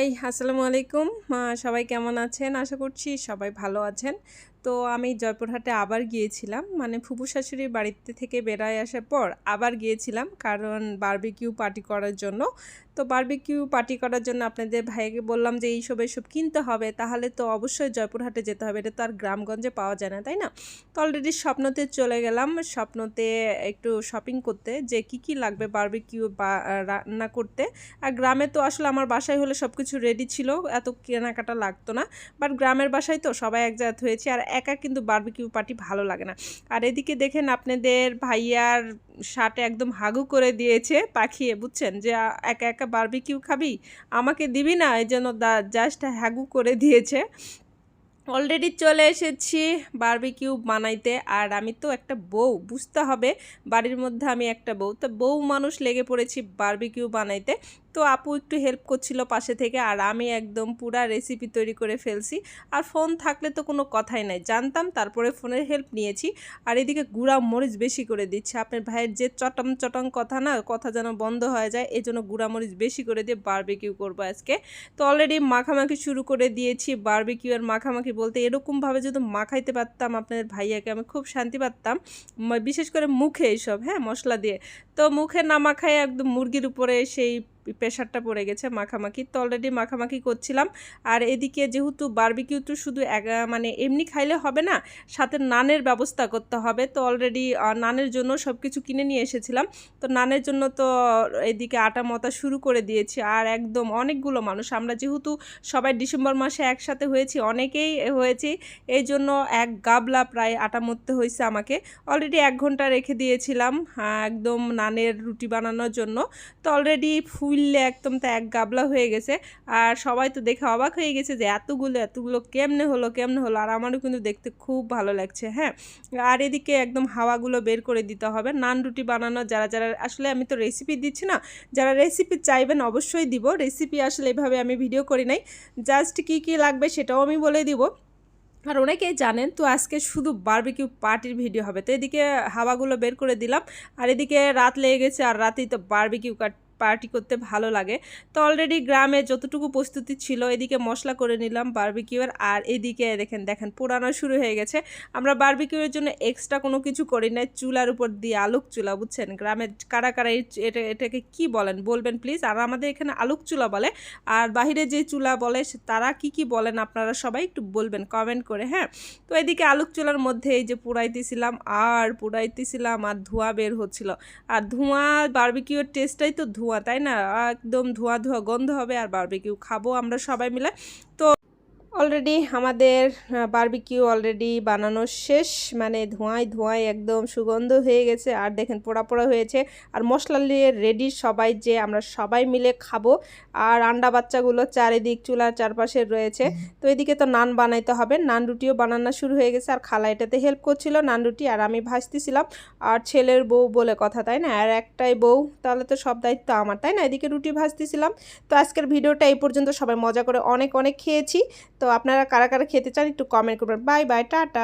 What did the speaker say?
আসসালামু আলাইকুম। সবাই কেমন আছেন? আশা করছি সবাই ভালো আছেন। তো আমি জয়পুরহাটে আবার গিয়েছিলাম। মানে ফুপু শাশুড়ির বাড়িতে থেকে বেড়ায় আসার পর আবার গিয়েছিলাম, কারণ বারবিকিউ পার্টি করার জন্য। তো বারবিকিউ পার্টি করার জন্য আপনাদের ভাইকে বললাম যে, এইসব এইসব কিনতে হবে, তাহলে তো অবশ্যই জয়পুরহাটে যেতে হবে। এটা তো আর গ্রামগঞ্জে পাওয়া যায় না, তাই না? তো অলরেডি স্বপ্নতে চলে গেলাম, স্বপ্নতে একটু শপিং করতে, যে কি কি লাগবে বারবিকিউ বা রান্না করতে। আর গ্রামে তো আসলে আমার বাসায় হলে সব কিছু রেডি ছিল, এত কেনাকাটা লাগতো না। বাট গ্রামের বাসায় তো সবাই এক জায়গায় হয়েছে, আর একা কিন্তু বারবিকিউ পার্টি ভালো লাগে না। আর এদিকে দেখেন আপনাদের ভাইয়ার শার্টে একদম হাগু করে দিয়েছে পাখিয়ে বুঝছেন? যে একা একা বারবিকিউ খাবি? আমাকে দিবি না? এই জন্য দা জাস্ট হাগু করে দিয়েছে। অলরেডি চলে এসেছি বারবিকিউ বানাইতে। আর আমি তো একটা বউ, বুঝতে হবে বাড়ির মধ্যে আমি একটা বউ। তো বউ মানুষ লেগে পড়েছি বারবিকিউ বানাইতে। তো আপু একটু হেল্প করছিল পাশে থেকে আর আমি একদম পুরা রেসিপি তৈরি করে ফেলছি। আর ফোন থাকলে তো কোনো কথাই নাই। জানতাম, তারপরে ফোনের হেল্প নিয়েছি। আর এদিকে গুঁড়া মরিচ বেশি করে দিচ্ছে। আপনার ভাইয়ের যে চটম চটম কথা না, কথা যেন বন্ধ হয়ে যায় এই জন্য গুঁড়া মরিচ বেশি করে দিয়ে বারবিকিউ করব আজকে। তো অলরেডি মাখামাখি শুরু করে দিয়েছি বারবিকিউ আর মাখামাখি বলতে এরকমভাবে যদি মাখাইতে পারতাম আপনাদের ভাইয়াকে, আমি খুব শান্তি পারতাম। বিশেষ করে মুখে এইসব হ্যাঁ মশলা দিয়ে। তো মুখে না মাখায় একদম মুরগির উপরে সেই প্রেশারটা পড়ে গেছে মাখামাখি। তো অলরেডি মাখামাখি করছিলাম। আর এদিকে যেহেতু বারবিকিউ তো শুধু মানে এমনি খাইলে হবে না, সাথে নানের ব্যবস্থা করতে হবে। তো অলরেডি নানের জন্য সব কিছু কিনে নিয়ে এসেছিলাম। তো নানের জন্য তো এদিকে আটা মতা শুরু করে দিয়েছি। আর একদম অনেকগুলো মানুষ। আমরা যেহেতু সবাই ডিসেম্বর মাসে একসাথে হয়েছি, অনেকেই হয়েছি, এই জন্য এক গাবলা প্রায় আটা মরতে হয়েছে আমাকে। অলরেডি এক ঘণ্টা রেখে দিয়েছিলাম একদম নানের রুটি বানানোর জন্য। তো অলরেডি ফুললে একদম তো এক গাবলা হয়ে গেছে। আর সবাই তো দেখে অবাক হয়ে গেছে যে এতগুলো এতগুলো কেমনে হলো কেমনে হলো? আর আমারও কিন্তু দেখতে খুব ভালো লাগছে হ্যাঁ? আর এদিকে একদম হাওয়াগুলো বের করে দিতে হবে। নান রুটি বানানো, যারা যারা, আসলে আমি তো রেসিপি দিচ্ছি না, যারা রেসিপি চাইবেন অবশ্যই দিব। রেসিপি আসলে এভাবে আমি ভিডিও করি নাই। জাস্ট কি কি লাগবে সেটাও আমি বলে দিব। আর অনেকেই জানেন তো আজকে শুধু বারবিকিউ পার্টির ভিডিও হবে। তো এদিকে হাওয়াগুলো বের করে দিলাম। আর এদিকে রাত লেগে গেছে, আর রাতেই তো বারবিকিউ পার্টি করতে ভালো লাগে। তো অলরেডি গ্রামে যতটুকু প্রস্তুতি ছিল, এদিকে মশলা করে নিলাম বারবিকিউর আর এদিকে দেখেন দেখেন পোড়ানো শুরু হয়ে গেছে। আমরা বারবিকিউর জন্য এক্সট্রা কোনো কিছু করি না চুলার উপর দিয়ে আলোক চুলা, বুঝছেন? গ্রামে কারা কারা এটা, এটাকে কি বলেন? বলবেন প্লিজ আর আমাদের এখানে আলোক চুলা বলে। আর বাহিরে যে চুলা বলে তারা কি কি বলেন আপনারা সবাই একটু বলবেন কমেন্ট করে হ্যাঁ? তো এদিকে আলোক চুলার মধ্যে এই যে পুড়াইতেছিলাম আর পুড়াইতেছিলাম আর ধোঁয়া বের হচ্ছিল। আর ধোঁয়া বার্বিকিউর টেস্টটাই তো ধোঁয়া, তাই না? একদম ধোঁয়া ধোঁয়া গন্ধ হবে আর বারবিকিউ খাব আমরা সবাই মিলে। তো অলরেডি আমাদের বারবিকিউ অলরেডি বানানো শেষ। মানে ধোঁয়ায় ধোঁয়ায় একদম সুগন্ধ হয়ে গেছে। আর দেখেন, পোড়া পোড়া হয়েছে। আর মশলা নিয়ে রেডি সবাই যে আমরা সবাই মিলে খাব। আর আন্ডা বাচ্চাগুলো চারিদিক চুলার চারপাশে রয়েছে। তো এদিকে তো নান বানাইতে হবে। নান রুটিও বানানো শুরু হয়ে গেছে। আর খালা এটাতে হেল্প করছিল নান রুটি। আর আমি ভাজতেছিলাম। আর ছেলের বউ বলে কথা, তাই না? আর একটাই বউ, তাহলে তো সব দায়িত্ব আমার, তাই না? এদিকে রুটি ভাজতেছিলাম। তো আজকের ভিডিওটা এই পর্যন্ত। সবাই মজা করে অনেক অনেক খেয়েছি। তো আপনারা কারা কারা খেতে চান একটু কমেন্ট করবেন। Bye bye tata.